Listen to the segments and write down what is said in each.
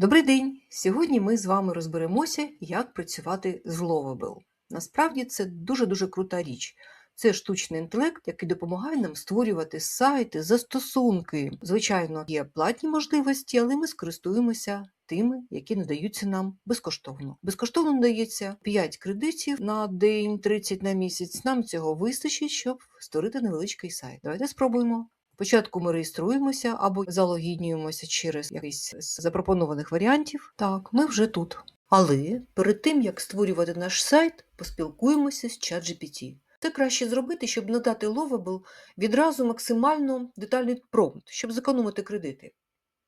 Добрий день! Сьогодні ми з вами розберемося, як працювати з Lovable. Насправді це дуже-дуже крута річ. Це штучний інтелект, який допомагає нам створювати сайти, застосунки. Звичайно, є платні можливості, але ми скористуємося тими, які надаються нам безкоштовно. Безкоштовно надається 5 кредитів на день, 30 на місяць. Нам цього вистачить, щоб створити невеличкий сайт. Давайте спробуємо. Спочатку ми реєструємося або залогіднюємося через якийсь з запропонованих варіантів. Так, ми вже тут. Але перед тим, як створювати наш сайт, поспілкуємося з ChatGPT. Це краще зробити, щоб надати Lovable відразу максимально детальний промпт, щоб зекономити кредити.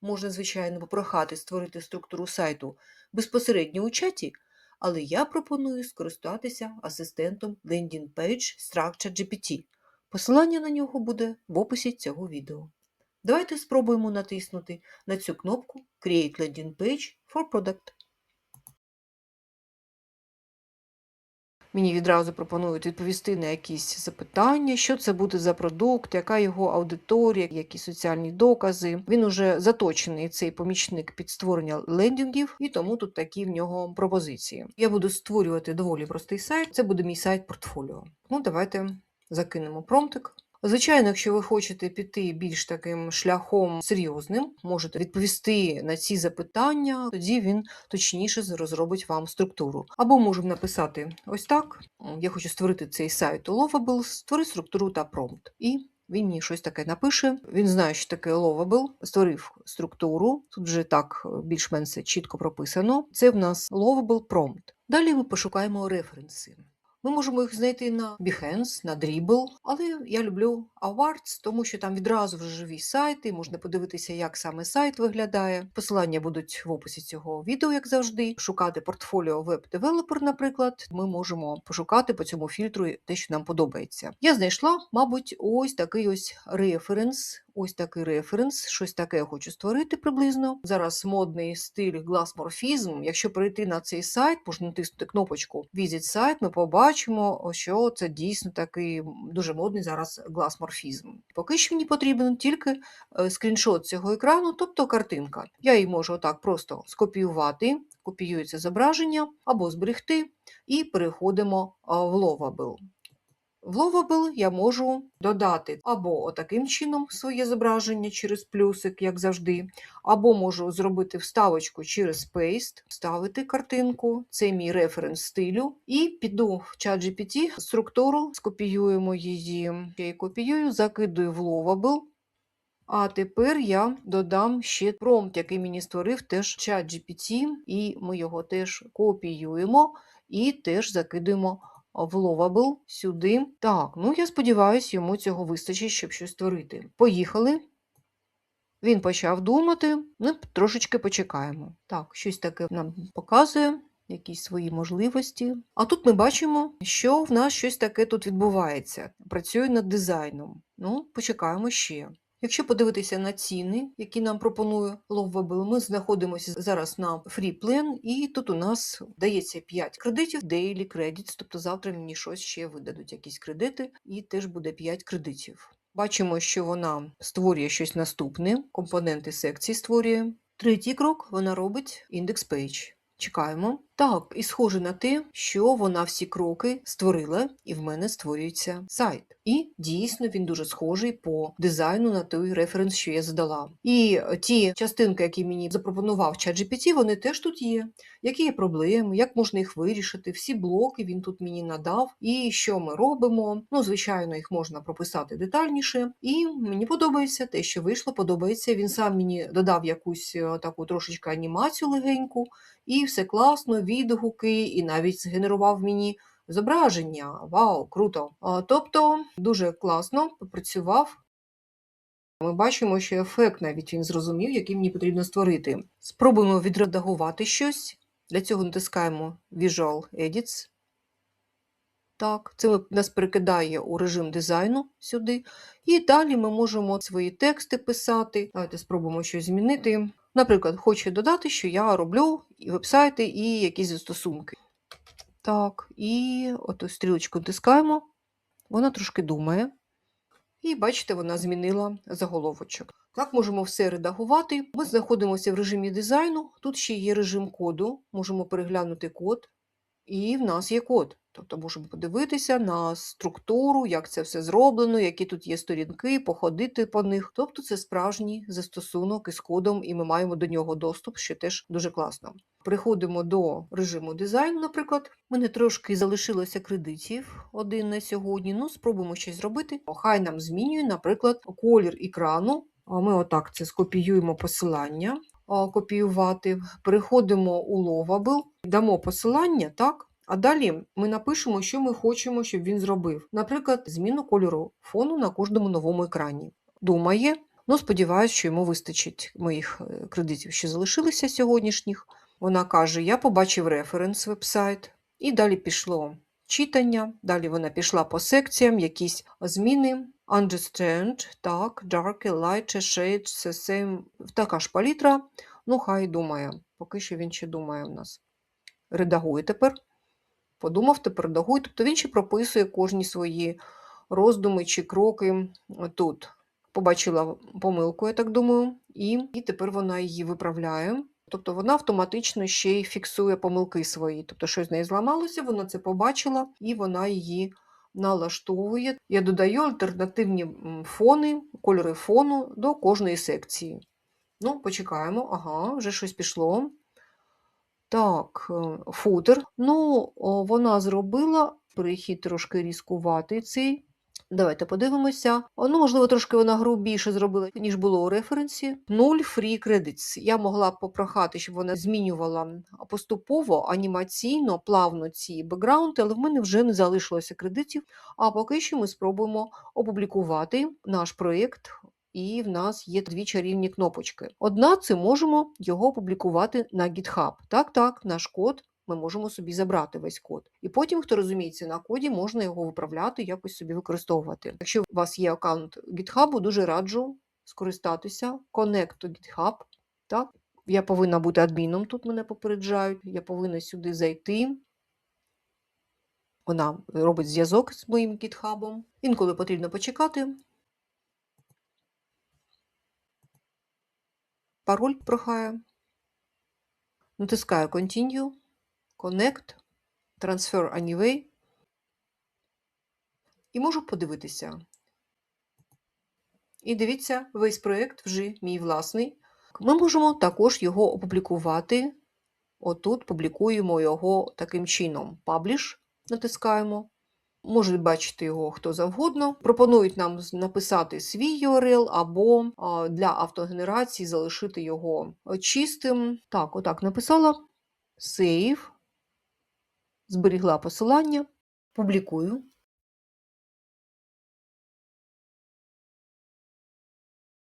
Можна, звичайно, попрохати створити структуру сайту безпосередньо у чаті, але я пропоную скористатися асистентом Landing Page Structure GPT. Посилання на нього буде в описі цього відео. Давайте спробуємо натиснути на цю кнопку Create Landing Page for Product. Мені відразу пропонують відповісти на якісь запитання, що це буде за продукт, яка його аудиторія, які соціальні докази. Він уже заточений цей помічник під створення лендінгів, і тому тут такі в нього пропозиції. Я буду створювати доволі простий сайт. Це буде мій сайт портфоліо. Ну, давайте закинемо промптик. Звичайно, якщо ви хочете піти більш таким шляхом серйозним, можете відповісти на ці запитання, тоді він точніше розробить вам структуру. Або можемо написати ось так: я хочу створити цей сайт у Lovable, створи структуру та промпт. І він мені щось таке напише. Він знає, що таке Lovable, створив структуру. Тут вже так більш-менш чітко прописано. Це в нас Lovable Prompt. Далі ми пошукаємо референси. Ми можемо їх знайти на Behance, на Dribble, але я люблю Awards, тому що там відразу вже живі сайти, можна подивитися, як саме сайт виглядає. Посилання будуть в описі цього відео, як завжди. Шукати портфоліо веб-девелопер, наприклад, ми можемо пошукати по цьому фільтру те, що нам подобається. Я знайшла, мабуть, ось такий ось референс. Ось такий референс, щось таке я хочу створити приблизно. Зараз модний стиль гласморфізм. Якщо перейти на цей сайт, можна натиснути кнопочку Visit сайт, ми побачимо, що це дійсно такий дуже модний зараз гласморфізм. Поки що мені потрібен тільки е, скріншот цього екрану, тобто картинка. Я її можу отак просто скопіювати, копіюється зображення або зберегти, і переходимо в Lovable. В Lovable я можу додати або отаким чином своє зображення через плюсик, як завжди, або можу зробити вставочку через Paste, вставити картинку, це мій референс стилю, і піду в ChatGPT, структуру, скопіюємо її, я її копіюю, закидую в Lovable. А тепер я додам ще промпт, який мені створив теж ChatGPT, і ми його теж копіюємо і теж закидуємо в Lovable сюди. Так, ну я сподіваюся, йому цього вистачить, щоб щось створити. Поїхали. Він почав думати, ми трошечки почекаємо. Так, щось таке нам показує, якісь свої можливості. А тут ми бачимо, що в нас щось таке тут відбувається. Працює над дизайном. Ну, почекаємо ще. Якщо подивитися на ціни, які нам пропонує Lovable, ми знаходимося зараз на Plan, і тут у нас дається 5 кредитів, Daily Credits, тобто завтра мені щось ще видадуть, якісь кредити, і теж буде 5 кредитів. Бачимо, що вона створює щось наступне, компоненти секції створює. Третій крок вона робить індекс Page. Чекаємо. Так, і схоже на те, що вона всі кроки створила, і в мене створюється сайт. І дійсно він дуже схожий по дизайну на той референс, що я задала. І ті частинки, які мені запропонував ChatGPT, вони теж тут є. Які є проблеми, як можна їх вирішити? Всі блоки він тут мені надав. І що ми робимо? Ну, звичайно, їх можна прописати детальніше. І мені подобається те, що вийшло, подобається. Він сам мені додав якусь е, таку трошечки анімацію легеньку, і все класно відгуки, і навіть згенерував мені зображення. Вау, круто! Тобто дуже класно попрацював. Ми бачимо, що ефект навіть він зрозумів, який мені потрібно створити. Спробуємо відредагувати щось. Для цього натискаємо Visual Edits. Так, це нас перекидає у режим дизайну сюди. І далі ми можемо свої тексти писати. Давайте спробуємо щось змінити. Наприклад, хочу додати, що я роблю і вебсайти, і якісь застосунки. Так, і оту стрілочку натискаємо, вона трошки думає. І бачите, вона змінила заголовочок. Так, можемо все редагувати. Ми знаходимося в режимі дизайну. Тут ще є режим коду. Можемо переглянути код, і в нас є код. Тобто можемо подивитися на структуру, як це все зроблено, які тут є сторінки, походити по них. Тобто це справжній застосунок із кодом, і ми маємо до нього доступ, що теж дуже класно. Приходимо до режиму дизайну, наприклад. Мене трошки залишилося кредитів один на сьогодні. Ну, спробуємо щось зробити. Хай нам змінює, наприклад, колір екрану. А Ми отак це скопіюємо посилання, копіювати. Переходимо у Lovable, дамо посилання, так? А далі ми напишемо, що ми хочемо, щоб він зробив. Наприклад, зміну кольору фону на кожному новому екрані. Думає, ну сподіваюся, що йому вистачить моїх е, кредитів, що залишилися сьогоднішніх. Вона каже: Я побачив референс вебсайт, і далі пішло читання. Далі вона пішла по секціям, якісь зміни. Understand, так, dark, light, shade, same. Така ж палітра. Ну, хай думає. Поки що він ще думає у нас. Редагує тепер. Подумав, тепер редагує. Тобто він ще прописує кожні свої роздуми чи кроки тут. Побачила помилку, я так думаю, і, і тепер вона її виправляє. Тобто вона автоматично ще й фіксує помилки свої. Тобто, щось з неї зламалося, вона це побачила і вона її налаштовує. Я додаю альтернативні фони, кольори фону до кожної секції. Ну, почекаємо, ага, вже щось пішло. Так, е, футер. Ну, вона зробила перехід трошки різкуватий цей. Давайте подивимося. Ну, можливо, трошки вона грубіше зробила, ніж було у референсі. Нуль free credits. Я могла б попрохати, щоб вона змінювала поступово, анімаційно, плавно ці бекграунди, але в мене вже не залишилося кредитів. А поки що ми спробуємо опублікувати наш проєкт. І в нас є дві чарівні кнопочки. Одна це можемо його опублікувати на GitHub. Так, так, наш код ми можемо собі забрати весь код. І потім, хто розуміється на коді, можна його виправляти, якось собі використовувати. Якщо у вас є аккаунт GitHub, дуже раджу скористатися. Connect to GitHub. Так? Я повинна бути адміном, тут мене попереджають. Я повинна сюди зайти. Вона робить зв'язок з моїм GitHub. Інколи потрібно почекати. Пароль прохає. Натискаю Continue, Connect, Transfer Anyway. І можу подивитися. І дивіться, весь проєкт вже мій власний. Ми можемо також його опублікувати. Отут публікуємо його таким чином. Publish натискаємо. Може бачити його хто завгодно. Пропонують нам написати свій URL або для автогенерації залишити його чистим. Так, отак написала. Save. Зберігла посилання. Публікую.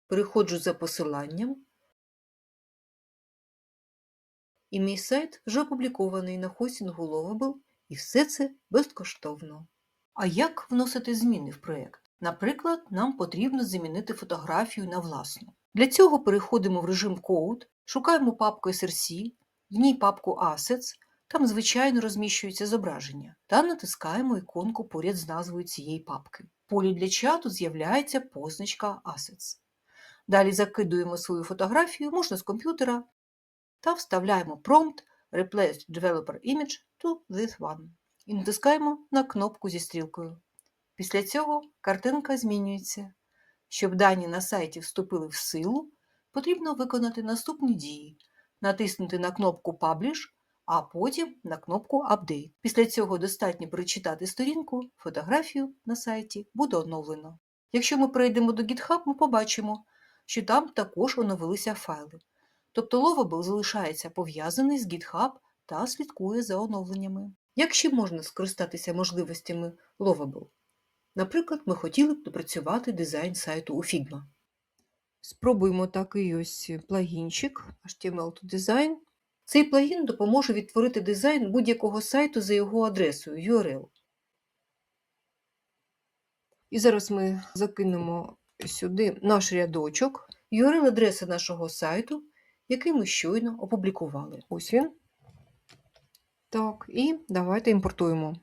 Переходжу за посиланням. І мій сайт вже опублікований на хостінгу Lovable, і все це безкоштовно. А як вносити зміни в проєкт? Наприклад, нам потрібно замінити фотографію на власну. Для цього переходимо в режим Code, шукаємо папку SRC, в ній папку Assets, там, звичайно, розміщується зображення, та натискаємо іконку поряд з назвою цієї папки. В полі для чату з'являється позначка Assets. Далі закидуємо свою фотографію, можна з комп'ютера, та вставляємо prompt Replace Developer Image to this one і натискаємо на кнопку зі стрілкою. Після цього картинка змінюється. Щоб дані на сайті вступили в силу, потрібно виконати наступні дії: натиснути на кнопку Publish, а потім на кнопку Update. Після цього достатньо перечитати сторінку, фотографію на сайті буде оновлено. Якщо ми перейдемо до GitHub, ми побачимо, що там також оновилися файли. Тобто Lovable залишається пов'язаний з GitHub та слідкує за оновленнями. Як ще можна скористатися можливостями Lovable? Наприклад, ми хотіли б допрацювати дизайн сайту у Figma. Спробуємо такий ось плагінчик HTML to Design. Цей плагін допоможе відтворити дизайн будь-якого сайту за його адресою URL. І зараз ми закинемо сюди наш рядочок, URL-адреси нашого сайту, який ми щойно опублікували. Ось він. Так, і давайте імпортуємо.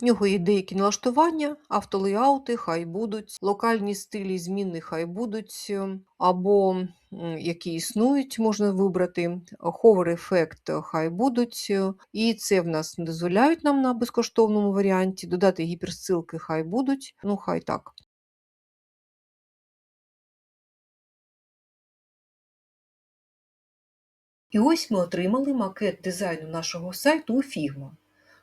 В нього є деякі налаштування, автолеяути хай будуть, локальні стилі зміни хай будуть, е, або які існують, можна вибрати. Hover ефект хай будуть. І це в нас не дозволяють нам на безкоштовному варіанті. Додати гіперсилки хай будуть. Ну, хай так. І ось ми отримали макет дизайну нашого сайту у Figma.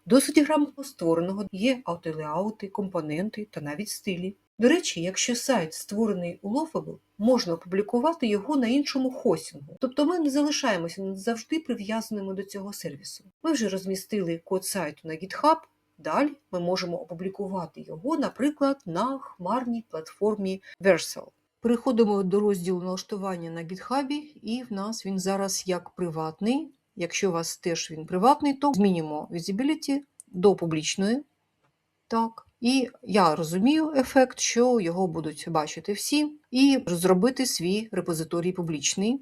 Досить грамотно створеного є автолеаути, компоненти та навіть стилі. До речі, якщо сайт створений у Lovable, можна опублікувати його на іншому хостингу. Тобто ми не залишаємося завжди прив'язаними до цього сервісу. Ми вже розмістили код сайту на GitHub. Далі ми можемо опублікувати його, наприклад, на хмарній платформі Versal. Переходимо до розділу налаштування на GitHub, і в нас він зараз як приватний. Якщо у вас теж він приватний, то змінюємо Visibility до публічної. Так. І я розумію ефект, що його будуть бачити всі, і зробити свій репозиторій публічний.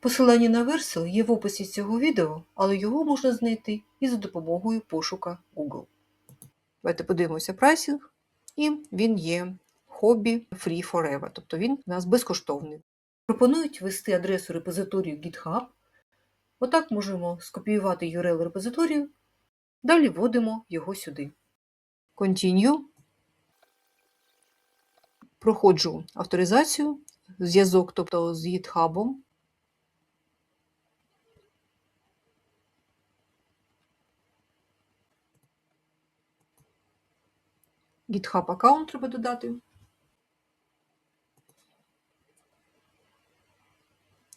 Посилання на Vercel є в описі цього відео, але його можна знайти і за допомогою пошука Google. Давайте подивимося прайсинг, і він є хобі Free Forever, тобто він у нас безкоштовний. Пропонують ввести адресу репозиторію GitHub. Отак можемо скопіювати URL репозиторію, далі вводимо його сюди. Continue. Проходжу авторизацію, зв'язок, тобто з GitHub. GitHub аккаунт треба додати.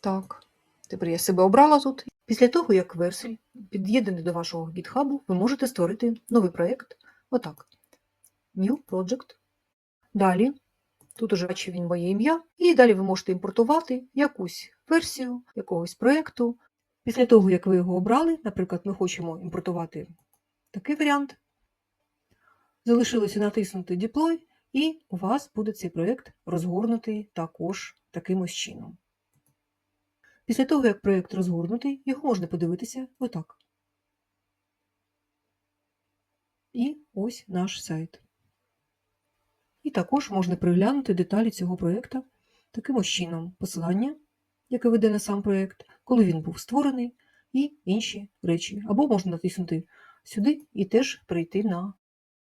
Так, тепер я себе обрала тут. Після того, як версель під'єднаний до вашого GitHub, ви можете створити новий проєкт. Отак. New Project. Далі, тут уже бачив він моє ім'я, і далі ви можете імпортувати якусь версію якогось проєкту. Після того, як ви його обрали, наприклад, ми хочемо імпортувати такий варіант. Залишилося натиснути Deploy, і у вас буде цей проєкт розгорнутий також таким ось чином. Після того, як проєкт розгорнутий, його можна подивитися отак. І ось наш сайт. І також можна переглянути деталі цього проєкту таким ось чином. Посилання, яке веде на сам проєкт, коли він був створений, і інші речі. Або можна натиснути сюди і теж перейти на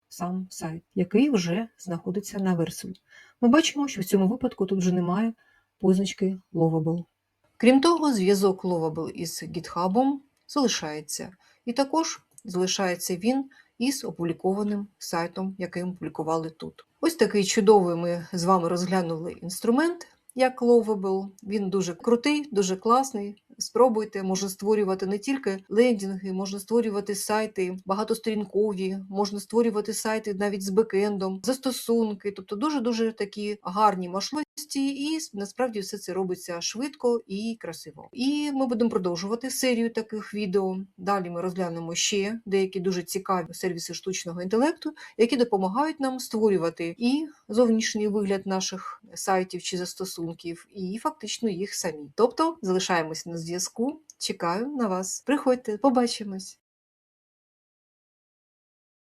сам сайт, який вже знаходиться на версії. Ми бачимо, що в цьому випадку тут вже немає позначки Lovable. Крім того, зв'язок Lovable із GitHub залишається. І також залишається він із опублікованим сайтом, який ми публікували тут. Ось такий чудовий ми з вами розглянули інструмент, як Lovable. Він дуже крутий, дуже класний. Спробуйте, можна створювати не тільки лендінги, можна створювати сайти багатосторінкові, можна створювати сайти навіть з бекендом, застосунки, тобто дуже-дуже такі гарні можливості, і насправді все це робиться швидко і красиво. І ми будемо продовжувати серію таких відео. Далі ми розглянемо ще деякі дуже цікаві сервіси штучного інтелекту, які допомагають нам створювати і зовнішній вигляд наших сайтів чи застосунків, і фактично їх самі. Тобто залишаємося на зв'язку. Чекаю на вас. Приходьте, побачимось.